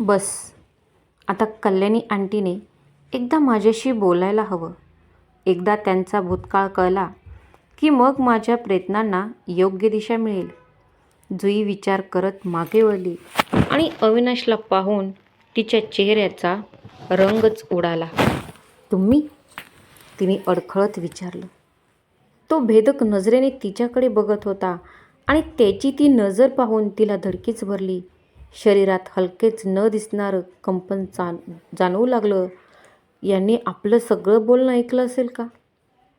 बस. आता कल्याणी आंटीने एकदा माझ्याशी बोलायला हवं. एकदा त्यांचा भूतकाळ कळला की मग माझ्या प्रयत्नांना योग्य दिशा मिळेल. जुई विचार करत मागे वळली आणि अविनाशला पाहून तिच्या चेहऱ्याचा रंगच उडाला. तुम्ही? तिने अडखळत विचारलं. तो भेदक नजरेने तिच्याकडे बघत होता आणि त्याची ती नजर पाहून तिला धडकीच भरली. शरीरात हलकेच न दिसणारं कंपन जाण जाणवू लागलं. यांनी आपलं सगळं बोलणं ऐकलं असेल का?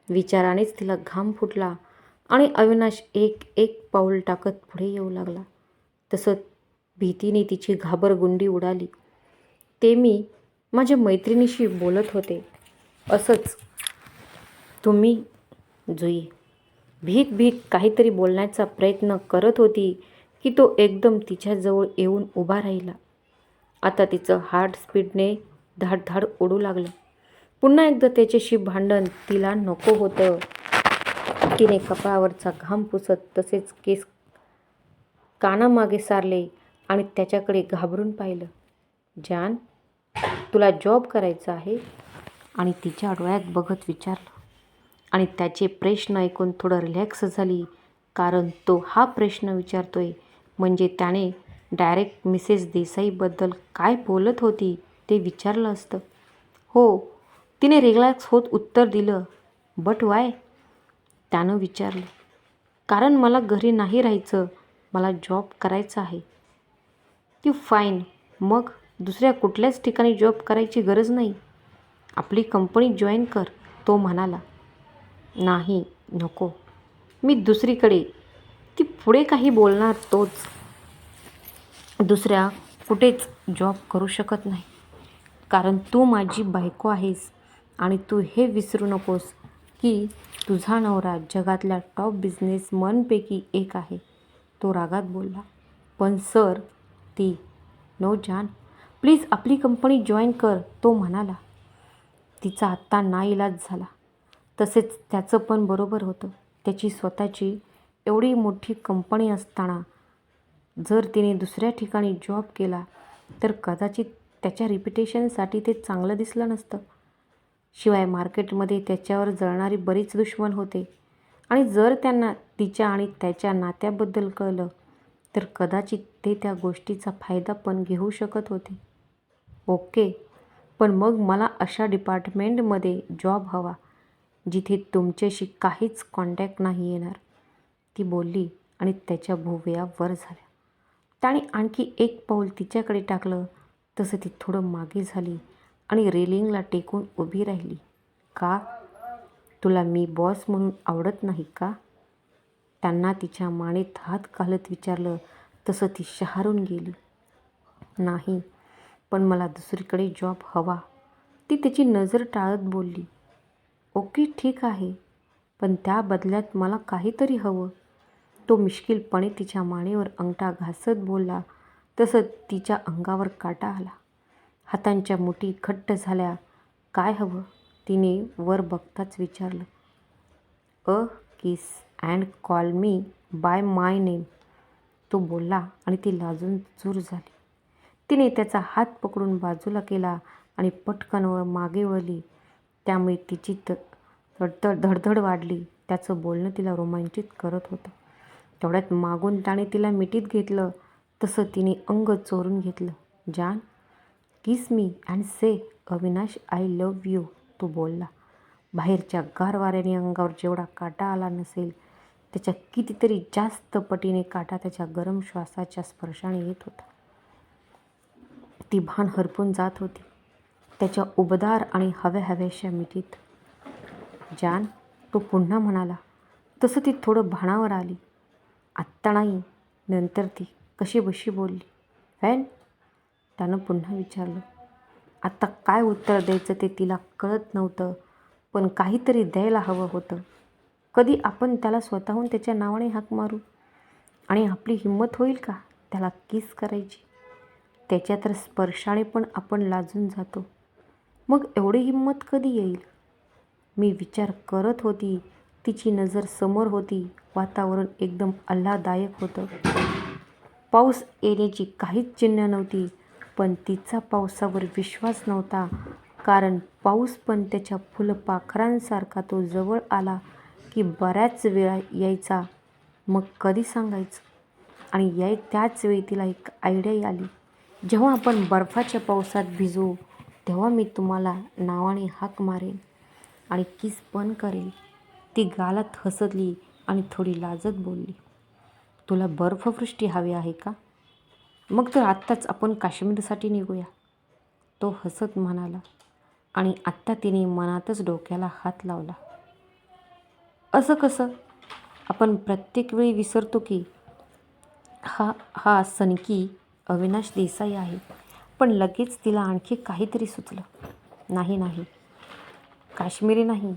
विचारानेच तिला घाम फुटला आणि अविनाश एक एक पाऊल टाकत पुढे येऊ लागला. तसं भीतीने तिची घाबरगुंडी उडाली. ते मी माझ्या मैत्रिणीशी बोलत होते. असंच तुम्ही जुई भीत भीत काहीतरी बोलण्याचा प्रयत्न करत होती. की तो एकदम तिच्याजवळ येऊन उभा राहिला. आता तिचं हार्ट स्पीडने धाडधाड ओढू लागलं. पुन्हा एकदा त्याच्याशी भांडण तिला नको होतं. तिने कपाळावरचा घाम पुसत तसेच केस कानामागे सारले आणि त्याच्याकडे घाबरून पाहिलं. जान तुला जॉब करायचा आहे? आणि तिच्या डोळ्यात बघत विचारलं. आणि त्याचे प्रश्न ऐकून थोडं रिलॅक्स झाली कारण तो हा प्रश्न विचारतोय म्हणजे त्याने डायरेक्ट मिसेस देसाईबद्दल काय बोलत होती ते विचारलं असतं. हो तिने रिलॅक्स होत उत्तर दिलं बट वाय त्यानं विचारलं कारण मला घरी नाही राहायचं मला जॉब करायचा आहे. ती फाईन मग दुसऱ्या कुठल्याच ठिकाणी जॉब करायची गरज नाही. आपली कंपनी जॉईन कर तो म्हणाला. नाही नको. मी दुसरीकडे ती पुढे काही बोलणार तोच. दुसऱ्या कुठेच जॉब करू शकत नाही. कारण तू माझी बायको आहेस आणि तू हे विसरू नकोस की तुझा नवरा जगातल्या टॉप बिझनेसमनपैकी एक आहे. तो रागात बोलला पण सर ती नो जान. प्लीज आपली कंपनी जॉईन कर तो म्हणाला. तिचा आत्ता नाईलाज झाला. तसेच त्याचं पण बरोबर होतं. त्याची स्वतःची एवढी मोठी कंपनी असताना जर तिने दुसऱ्या ठिकाणी जॉब केला तर कदाचित त्याच्या रिप्युटेशनसाठी ते चांगलं दिसलं नसतं. शिवाय मार्केटमध्ये त्याच्यावर जळणारी बरीच दुश्मन होते. आणि जर त्यांना तिच्या आणि त्याच्या नात्याबद्दल कळलं तर कदाचित ते त्या गोष्टीचा फायदा पण घेऊ शकत होते. ओके पण मग मला अशा डिपार्टमेंटमध्ये जॉब हवा जिथे तुमच्याशी काहीच कॉन्टॅक्ट नाही येणार. ती बोलली आणि त्याच्या भुवया वर झाल्या. त्याने आणखी एक पाऊल तिच्याकडे टाकलं तसं ती थोडं मागे झाली आणि रेलिंगला टेकून उभी राहिली. का? तुला मी बॉस म्हणून आवडत नाही का? त्यांना तिच्या मानेत हात घालत विचारलं तसं ती शहारून गेली. नाही पण मला दुसरीकडे जॉब हवा. ती त्याची नजर टाळत बोलली. ओके ठीक आहे पण त्या बदल्यात मला काहीतरी हवं. तो मिश्किलपणे तिच्या मानेवर अंगठा घासत बोलला तसं तिच्या अंगावर काटा आला. हातांच्या मुठी घट्ट झाल्या. काय हवं? तिने वर बघताच विचारलं. A kiss and call me by my name. तो बोलला आणि ती लाजून चूर झाली. तिने त्याचा हात पकडून बाजूला केला आणि पटकन व मागे वळली. त्यामुळे तिची त धडधड धडधड वाढली. त्याचं बोलणं तिला रोमांचित करत होतं. तेवढ्यात मागून त्याने तिला मिठीत घेतलं. तसं तिने अंग चोरून घेतलं. जान kiss me and say Avinash I love you तो बोलला. बाहेरच्या गारवाऱ्याने अंगावर जेवढा काटा आला नसेल त्याच्या कितीतरी जास्त पटीने काटा त्याच्या गरम श्वासाच्या स्पर्शाने येत होता. ती भान हरपून जात होती. त्याच्या उबदार आणि हव्या हव्याशा मिठीत. जान तो पुन्हा म्हणाला. तसं ती थोडं भाणावर आली. आत्ता नाही नंतर ती कशी बशी बोलली. फॅन त्यानं पुन्हा विचारलं. आत्ता काय उत्तर द्यायचं ते तिला कळत नव्हतं पण काहीतरी द्यायला हवं होतं. कधी आपण त्याला स्वतःहून त्याच्या नावाने हाक मारू? आणि आपली हिंमत होईल का त्याला किस करायची? त्याच्या तर स्पर्शाने पण आपण लाजून जातो. मग एवढी हिंमत कधी येईल? मी विचार करत होती तिची नजर समोर होती. वातावरण एकदम आल्हाददायक होतं. पाऊस येण्याची काहीच चिन्ह नव्हती पण तिचा पावसावर विश्वास नव्हता. कारण पाऊस पण त्याच्या फुलपाखरांसारखा तो जवळ आला की बऱ्याच वेळा यायचा. मग कधी सांगायचं? आणि याय त्याच वेळी तिला एक आयडिया आली. जेव्हा आपण बर्फाच्या पावसात भिजू तेव्हा मी तुम्हाला नावाने हाक मारेन आणि किस पण करेन. ती गालात हसतली आणि थोडी लाजत बोलली. तुला बर्फवृष्टी हवी आहे का? मग तर आत्ताच आपण काश्मीरसाठी निघूया. तो हसत म्हणाला आणि आत्ता तिने मनातच डोक्याला हात लावला. असं कसं? आपण प्रत्येक वेळी विसरतो की हा हा सनकी अविनाश देसाई आहे पण लगेच तिला आणखी काहीतरी सुचलं. नाही नाही. काश्मीरी नाही.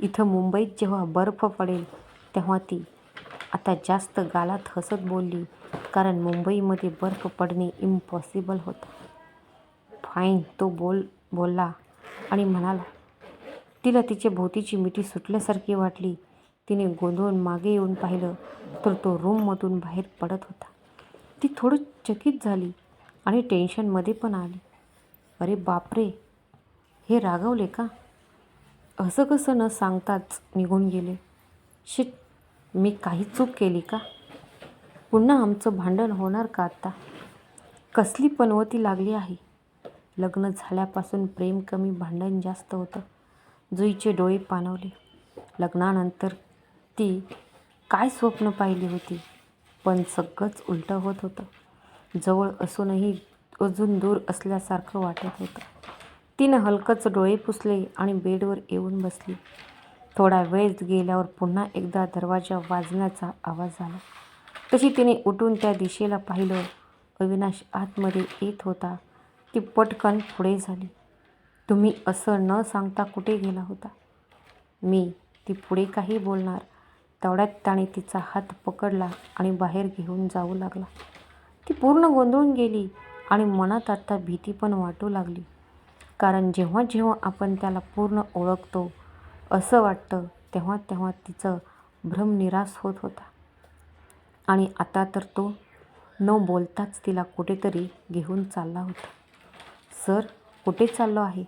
इथं मुंबईत जेव्हा बर्फ पडेल तेव्हा ती आता जास्त गालात हसत बोलली कारण मुंबईमध्ये बर्फ पडणे इम्पॉसिबल होतं. फाईन तो बोल बोलला आणि म्हणाला तिला तिच्या भोवतीची मिठी सुटल्यासारखी वाटली. तिने गोंधळून मागे येऊन पाहिलं तर तो रूममधून बाहेर पडत होता. ती थोडं चकित झाली आणि टेन्शनमध्ये पण आली. अरे बापरे हे रागवले का? असं कसं न सांगताच निघून गेले. शिट मी काही चूक केली का? पुन्हा आमचं भांडण होणार का आता? कसली पनवती लागली आहे लग्न झाल्यापासून प्रेम कमी भांडण जास्त होतं. जुईचे डोळे पाणवले. लग्नानंतर ती काय स्वप्न पाहिली होती? पण सगळंच उलटं होत होतं. जवळ असूनही अजून दूर असल्यासारखं वाटत होतं. तिनं हलकंच डोळे पुसले आणि बेडवर येऊन बसली. थोडा वेळ गेल्यावर पुन्हा एकदा दरवाजा वाजण्याचा आवाज आला. तशी तिने उठून त्या दिशेला पाहिलं. अविनाश आतमध्ये येत होता. ती पटकन पुढे झाली. तुम्ही असं न सांगता कुठे गेला होता? मी ती पुढे काही बोलणार. तेवढ्यात त्याने तिचा हात पकडला आणि बाहेर घेऊन जाऊ लागला. ती पूर्ण गोंधळून गेली आणि मनात आता भीती पण वाटू लागली. कारण जेव्हा जेव्हा आपण त्याला पूर्ण ओळखतो असं वाटतं तेव्हा तेव्हा तिचं भ्रम निराश होत होता. आणि आता तर तो न बोलताच तिला कुठेतरी घेऊन चालला होता. सर कुठे चाललो आहे?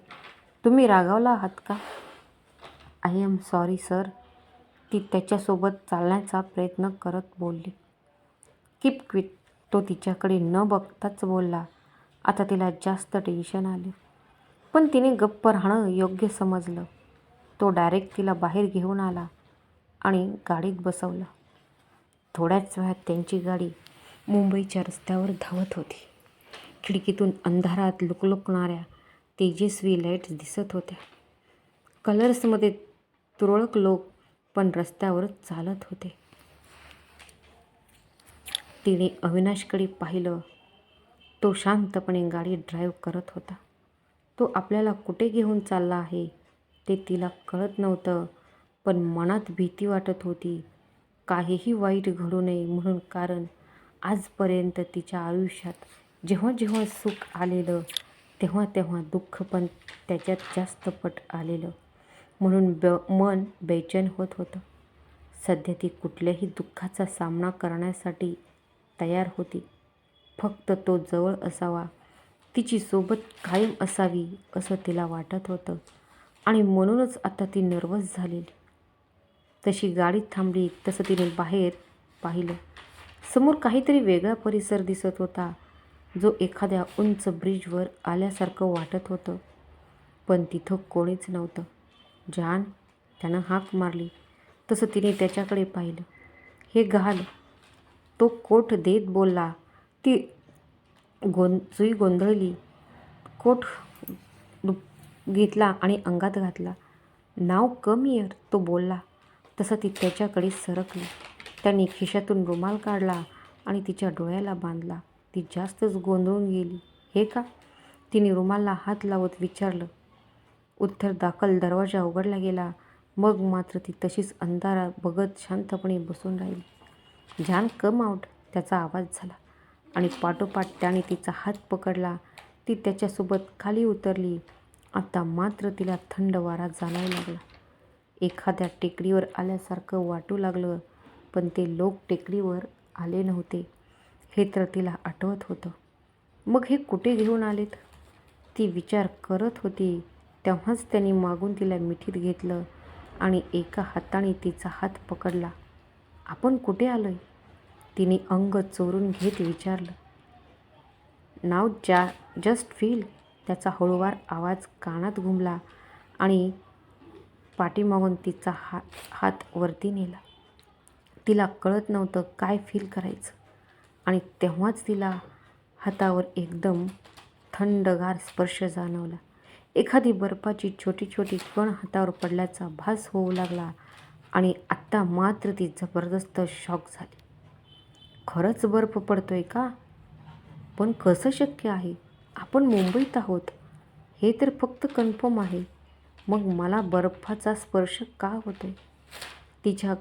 तुम्ही रागावला आहात का? आय एम सॉरी सर ती त्याच्यासोबत चालण्याचा प्रयत्न करत बोलली. किप क्विट तो तिच्याकडे न बघताच बोलला. आता तिला जास्त टेन्शन आले. पण तिने गप्प राहणं योग्य समजलं. तो डायरेक्ट तिला बाहेर घेऊन आला आणि गाडीत बसवलं. थोड्याच वेळात त्यांची गाडी मुंबईच्या रस्त्यावर धावत होती. खिडकीतून अंधारात लुकलुकणाऱ्या तेजस्वी लाईट्स दिसत होत्या. कलर्समध्ये तुरळक लोक पण रस्त्यावर चालत होते. तिने अविनाशकडे पाहिलं. तो शांतपणे गाडी ड्राईव्ह करत होता. तो आपल्याला कुठे घेऊन चालला आहे ते तिला कळत नव्हतं पण मनात भीती वाटत होती. काहीही वाईट घडू नये म्हणून कारण आजपर्यंत तिच्या आयुष्यात जेव्हा जेव्हा सुख आलेलं तेव्हा तेव्हा दुःख पण त्याच्यात जास्त पट आलेलं म्हणून ब मन बेचैन होत होतं. सध्या ती कुठल्याही दुःखाचा सामना करण्यासाठी तयार होती. फक्त तो जवळ असावा तिची सोबत कायम असावी असं तिला वाटत होतं. आणि म्हणूनच आता ती नर्वस झालेली. तशी गाडी थांबली तसं तिने बाहेर पाहिलं. समोर काहीतरी वेगळा परिसर दिसत होता. जो एखाद्या उंच ब्रिजवर आल्यासारखं वाटत होतं. पण तिथं कोणीच नव्हतं. जान त्यानं हाक मारली. तसं तिने त्याच्याकडे पाहिलं. हे घाल. तो कोट देत बोलला. ती गों जुई गोंधळली. कोट घेतला आणि अंगात घातला. नाव कम इयर तो बोलला. तसं ती त्याच्याकडे सरकली. त्याने खिशातून रुमाल काढला आणि तिच्या डोळ्याला बांधला. ती जास्तच गोंधळून गेली. हे का? तिने रुमालला हात लावत विचारलं. उत्तर दाखल दरवाजा उघडला गेला. मग मात्र ती तशीच अंधारा बघत शांतपणे बसून राहिली. जान कम आउट त्याचा आवाज झाला. आणि पाठोपाठ त्याने तिचा हात पकडला. ती त्याच्यासोबत खाली उतरली. आता मात्र तिला थंड वारा जाणवू लागला. एखाद्या टेकडीवर आल्यासारखं वाटू लागलं पण ते लोक टेकडीवर आले नव्हते. हे तर तिला आठवत होतं. मग हे कुठे घेऊन आलेत? ती विचार करत होती. तेव्हाच त्यांनी मागून तिला मिठीत घेतलं आणि एका हाताने तिचा हात पकडला. आपण कुठे आलोय? तिने अंग चोरून घेत विचारलं नाव जा जस्ट फील. त्याचा हळूवार आवाज कानात घुमला आणि पाठीमागून तिचा हा हात वरती नेला. तिला कळत नव्हतं काय फील करायचं आणि तेव्हाच तिला हातावर एकदम थंडगार स्पर्श जाणवला. एखादी बर्फाची छोटी छोटी कण हातावर पडल्याचा भास होऊ लागला आणि आत्ता मात्र ती जबरदस्त शॉक झाली. खरंच बर्फ पडतो आहे का? पण कसं शक्य आहे? आपण मुंबईत आहोत. हे तर फक्त कन्फर्म आहे. मग मला बर्फाचा स्पर्श का होतो तिच्या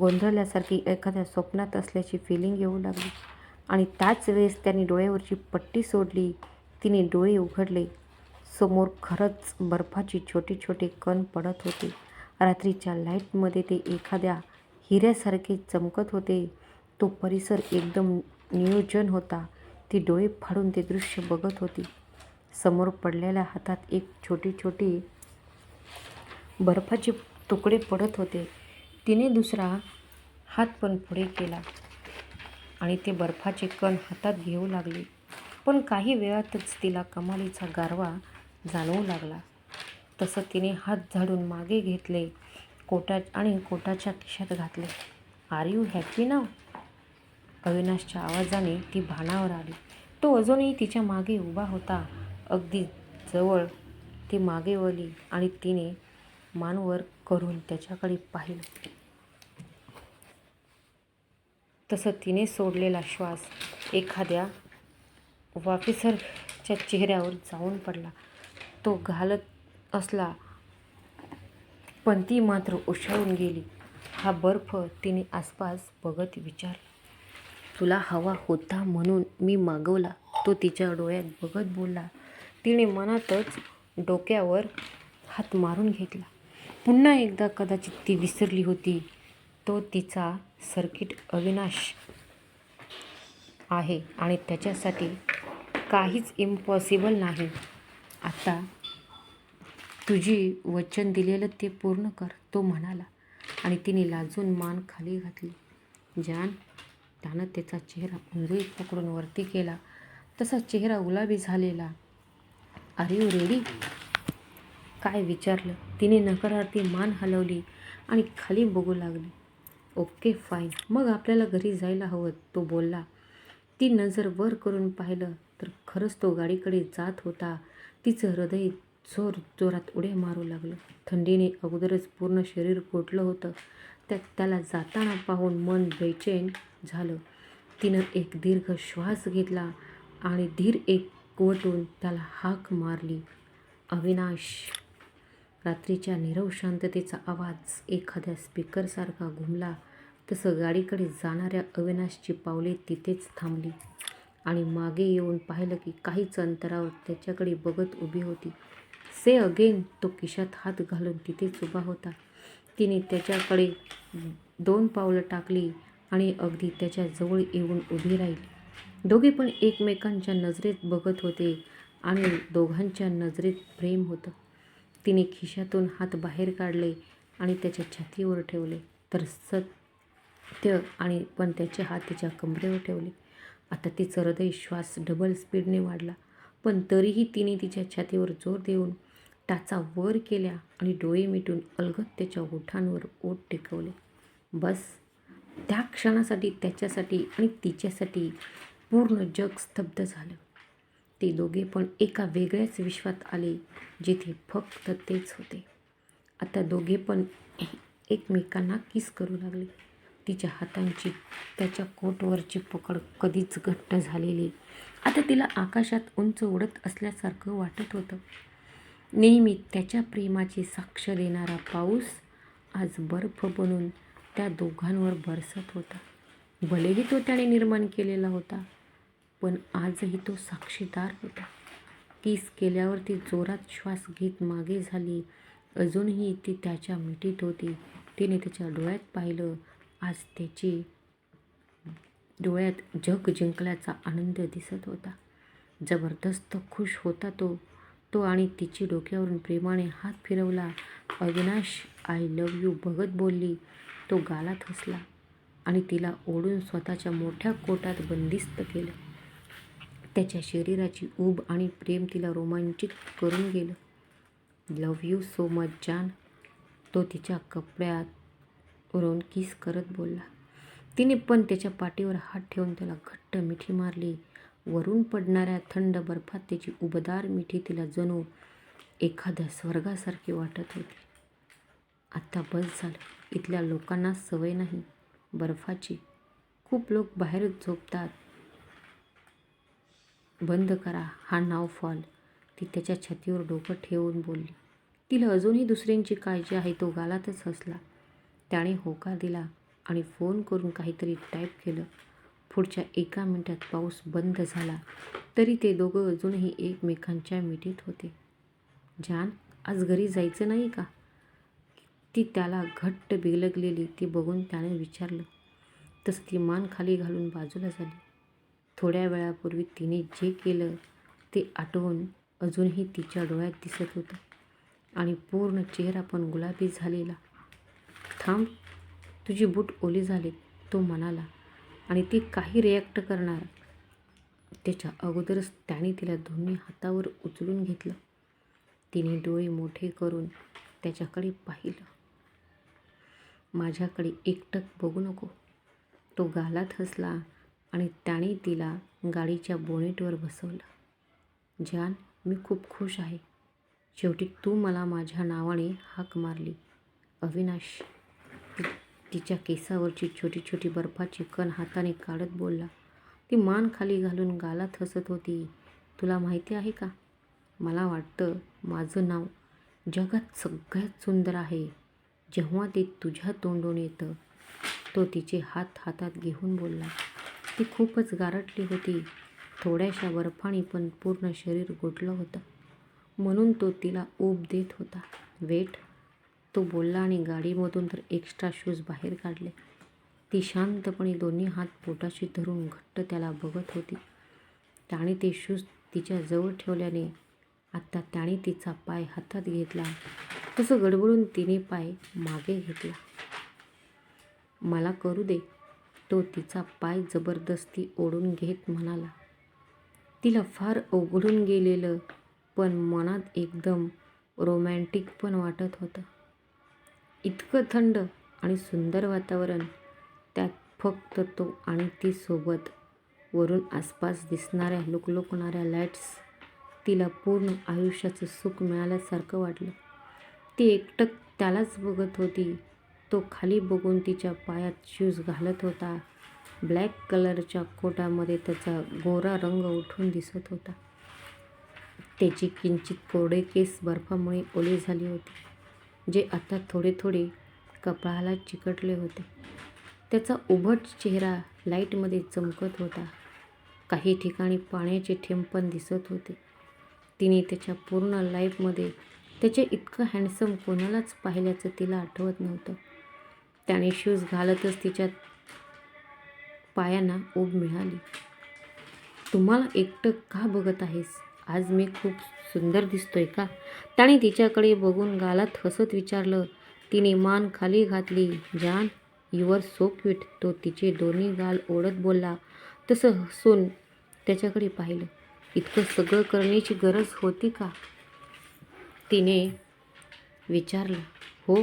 गोंधळल्यासारखी एखाद्या स्वप्नात असल्याची फिलिंग येऊ लागली. आणि त्याच वेळेस त्याने डोळ्यावरची पट्टी सोडली. तिने डोळे उघडले. समोर खरंच बर्फाची छोटे छोटे कण पडत होते. रात्रीच्या लाईटमध्ये ते एखाद्या हिऱ्यासारखे चमकत होते. तो परिसर एकदम नियोजन होता. ती डोळे फाडून ते दृश्य बघत होती. समोर पडलेल्या हातात एक छोटी छोटी बर्फाचे तुकडे पडत होते. तिने दुसरा हात पण पुढे केला आणि ते बर्फाचे कण हातात घेऊ लागले. पण काही वेळातच तिला कमालीचा गारवा जाणवू लागला. तसं तिने हात झाडून मागे घेतले कोटा आणि कोटाच्या खिशात घातले. आर यू हॅपी ना अविनाशच्या आवाजाने ती भानावर आली. तो अजूनही तिच्यामागे उभा होता. अगदी जवळ ती मागे वळली आणि तिने मानवर करून त्याच्याकडे पाहिलं. तसं तिने सोडलेला श्वास एखाद्या वाफिसरच्या चेहऱ्यावर जाऊन पडला. तो घालत असला पण ती मात्र उशाळून गेली. हा बर्फ तिने आसपास बघत विचारला. तुला हवा होता म्हणून मी मागवला. तो तिच्या डोळ्यात बघत बोलला. तिने मनातच डोक्यावर हात मारून घेतला. पुन्हा एकदा कदाचित ती विसरली होती. तो तिचा सर्किट अविनाश आहे आणि त्याच्यासाठी काहीच इम्पॉसिबल नाही. आता तुझी वचन दिलेलं ते पूर्ण कर तो म्हणाला. आणि तिने लाजून मान खाली घातली. जान त्यानं त्याचा चेहरा उंगळी पकडून वरती केला. तसा चेहरा गुलाबी झालेला. Are you ready. काय विचारलं. तिने नकारार्थी मान हलवली आणि खाली बघू लागली. Okay fine. मग आपल्याला घरी जायला हवं तो बोलला. ती नजर वर करून पाहिलं तर खरंच तो गाडीकडे जात होता. तिचं हृदय जोर जोरात उड्या मारू लागलं. थंडीने अगोदरच पूर्ण शरीर कोटलं होतं. त्यात त्याला जाताना पाहून मन बेचैन झालं. तिनं एक दीर्घ श्वास घेतला आणि धीर एकवटून त्याला हाक मारली. अविनाश रात्रीच्या निरव शांततेचा आवाज एखाद्या स्पीकरसारखा घुमला. तसं गाडीकडे जाणाऱ्या अविनाशची पावले तिथेच थांबली आणि मागे येऊन पाहिलं की काहीच अंतरावर त्याच्याकडे बघत उभी होती. से अगेन तो किशात हात घालून तिथेच उभा होता. तिने त्याच्याकडे दोन पावलं टाकली आणि अगदी त्याच्याजवळ येऊन उभी राहिली. दोघे पण एकमेकांच्या नजरेत बघत होते आणि दोघांच्या नजरेत प्रेम होतं. तिने खिशातून हात बाहेर काढले आणि त्याच्या छातीवर ठेवले. तर सत्य आणि पण त्याचे हात तिच्या कमरेवर ठेवले. आता तिचं हृदय श्वास डबल स्पीडने वाढला. पण तरीही तिने तिच्या छातीवर जोर देऊन टाचा वर केल्या आणि डोळे मिटून अलगद त्याच्या ओठांवर ओठ टेकवले. बस. त्या क्षणासाठी त्याच्यासाठी आणि तिच्यासाठी पूर्ण जग स्तब्ध झालं. ते दोघे पण एका वेगळ्याच विश्वात आले जिथे फक्त तेच होते. आता दोघे पण एकमेकांना किस करू लागले? तिच्या हातांची त्याच्या कोटवरची पकड कधीच घट्ट झालेली. आता तिला आकाशात उंच उडत असल्यासारखं वाटत होतं. नेहमी त्याच्या प्रेमाची साक्ष देणारा पाऊस आज बर्फ बनून त्या दोघांवर बरसत होता. भलेही तो त्याने निर्माण केलेला होता पण आजही तो साक्षीदार होता. किस केल्यावर ती जोरात श्वास घेत मागे झाली. अजूनही ती त्याच्या मिठीत होती. तिने त्याच्या डोळ्यात पाहिलं. आज त्याची डोळ्यात जग जिंकल्याचा आनंद दिसत होता. जबरदस्त खुश होता तो. तो आणि तिची डोक्यावरून प्रेमाने हात फिरवला. अविनाश आय लव्ह यू बघत बोलली. तो गालात हसला आणि तिला ओढून स्वतःच्या मोठ्या कोटात बंदिस्त केलं. त्याच्या शरीराची ऊब आणि प्रेम तिला रोमांचित करून गेलं. लव्ह यू सो मच जान. तो तिच्या कपड्यात वरून किस करत बोलला. तिने पण त्याच्या पाठीवर हात ठेवून त्याला घट्ट मिठी मारली. वरून पडणाऱ्या थंड बर्फात त्याची उबदार मिठी तिला जणू एखाद्या स्वर्गासारखी वाटत होती. आत्ता बस झालं. इथल्या लोकांना सवय नाही. बर्फाची. खूप लोक बाहेर झोपतात. बंद करा. हा नाव फॉल. ती त्याच्या छातीवर डोकं ठेवून बोलली. तिला अजूनही दुसऱ्यांची काळजी आहे. तो गालातच हसला. त्याने होकार दिला आणि फोन करून काहीतरी टाईप केलं. पुढच्या एका मिनिटात पाऊस बंद झाला तरी ते दोघं अजूनही एकमेकांच्या मिठीत होते. जान आज घरी जायचं नाही का? ती त्याला घट्ट बिलगलेली ती बघून त्याने विचारलं तसं ती मान खाली घालून बाजूला झाली. थोड्या वेळापूर्वी तिने जे केलं ते आठवून अजूनही तिच्या डोळ्यात दिसत होतं आणि पूर्ण चेहरा पण गुलाबी झालेला. थांब तुझी बूट ओली झाले तो म्हणाला आणि ती काही रिॲक्ट करणार. त्याच्या अगोदरच त्याने तिला दोन्ही हातावर उचलून घेतलं. तिने डोळे मोठे करून त्याच्याकडे पाहिलं. माझ्याकडे एकटक बघू नको. तो गालात हसला आणि त्याने तिला गाडीच्या बोनेटवर बसवलं. जान मी खूप खुश आहे. शेवटी तू मला माझ्या नावाने हाक मारली. अविनाश. तिच्या केसावरची छोटी छोटी बर्फाची कण हाताने काढत बोलला. ती मान खाली घालून गालात हसत होती. तुला माहिती आहे का? मला वाटतं माझं नाव जगात सगळ्यात सुंदर आहे. जेव्हा ते तुझ्या तोंडून येतं तो तिचे हात हातात घेऊन बोलला. ती खूपच गारटली होती. थोड्याशा बर्फाने पण पूर्ण शरीर गोठलं होतं. म्हणून तो तिला ऊब देत होता. वेट. तो बोलला आणि गाडीमधून तर एक्स्ट्रा शूज बाहेर काढले. ती शांतपणे दोन्ही हात पोटाशी धरून घट्ट त्याला बघत होती. त्याने ते शूज तिच्या जवळ ठेवल्याने आत्ता त्याने तिचा पाय हातात घेतला. तसं गडबडून तिने पाय मागे घेतला. मला करू दे. तो तिचा पाय जबरदस्ती ओढून घेत म्हणाला. तिला फार अवघडून गेलेलं पण मनात एकदम रोमॅन्टिक पण वाटत होतं. इतकं थंड आणि सुंदर वातावरण त्यात फक्त तो आणि ती सोबत वरून आसपास दिसणाऱ्या लुकलुकणाऱ्या लाईट्स तिला पूर्ण आयुष्याचं सुख मिळाल्यासारखं वाटलं. ती एकटक त्यालाच बघत होती. तो खाली बघून तिच्या पायात शूज घालत होता. ब्लॅक कलरच्या कोटामध्ये त्याचा गोरा रंग उठून दिसत होता. त्याची किंचित कोरडे केस बर्फामुळे ओले झाली होती जे आता थोडे थोडे कपाळाला चिकटले होते. त्याचा उभट चेहरा लाईटमध्ये चमकत होता. काही ठिकाणी पाण्याचे ठेंपण पण दिसत होते. तिने त्याच्या पूर्ण लाईफमध्ये त्याचे इतकं हँडसम कोणालाच पाहिल्याचं तिला आठवत नव्हतं. त्याने शूज घालतच तिच्या पायांना ऊब मिळाली. तुम्हाला एकटं का बघत आहेस? आज मी खूप सुंदर दिसतोय का? त्याने तिच्याकडे बघून गालात हसत विचारलं. तिने मान खाली घातली. जान युवर सो क्विट तो तिचे दोन्ही गाल ओढत बोलला. तसं हसून त्याच्याकडे पाहिलं. इतकं सगळं करण्याची गरज होती का? तिने विचारलं हो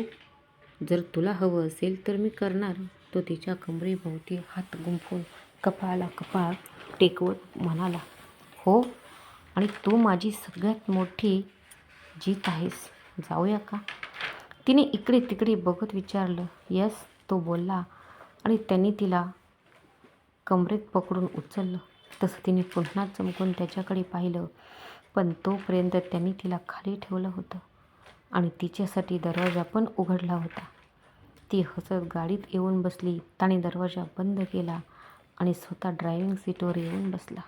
जर तुला हवं असेल तर मी करणार. तो तिच्या कमरेभोवती हात गुंफून कपाळाला कपाळ टेकवत म्हणाला हो आणि तू माझी सगळ्यात मोठी जीत आहेस. जाऊया का? तिने इकडे तिकडे बघत विचारलं यस तो बोलला आणि त्यांनी तिला कमरेत पकडून उचललं. तसं तिने पुन्हा चमकून त्याच्याकडे पाहिलं. पण तोपर्यंत त्यांनी तिला खाली ठेवलं होतं आणि तिच्यासाठी दरवाजा पण उघडला होता. ती हसत गाडीत येऊन बसली त्याने दरवाजा बंद केला आणि स्वतः ड्रायव्हिंग सीटवर येऊन बसला.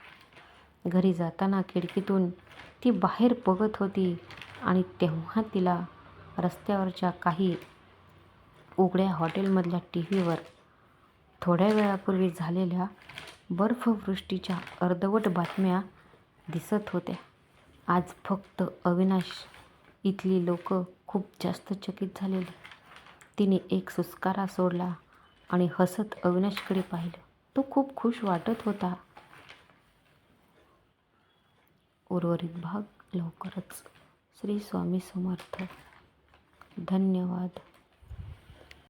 घरी जाताना खिडकीतून ती बाहेर बघत होती आणि तेव्हा तिला रस्त्यावरच्या काही उघड्या हॉटेलमधल्या टी व्हीवर थोड्या वेळापूर्वी झालेल्या बर्फवृष्टीच्या अर्धवट बातम्या दिसत होत्या. आज फक्त अविनाश. इथली लोक खूप जास्त चकित झालेली. तिने एक सुस्कारा सोडला आणि हसत अविनाशकडे पाहिलं. तो खूप खुश वाटत होता. उर्वरित भाग लवकरच. श्री स्वामी समर्थ. धन्यवाद.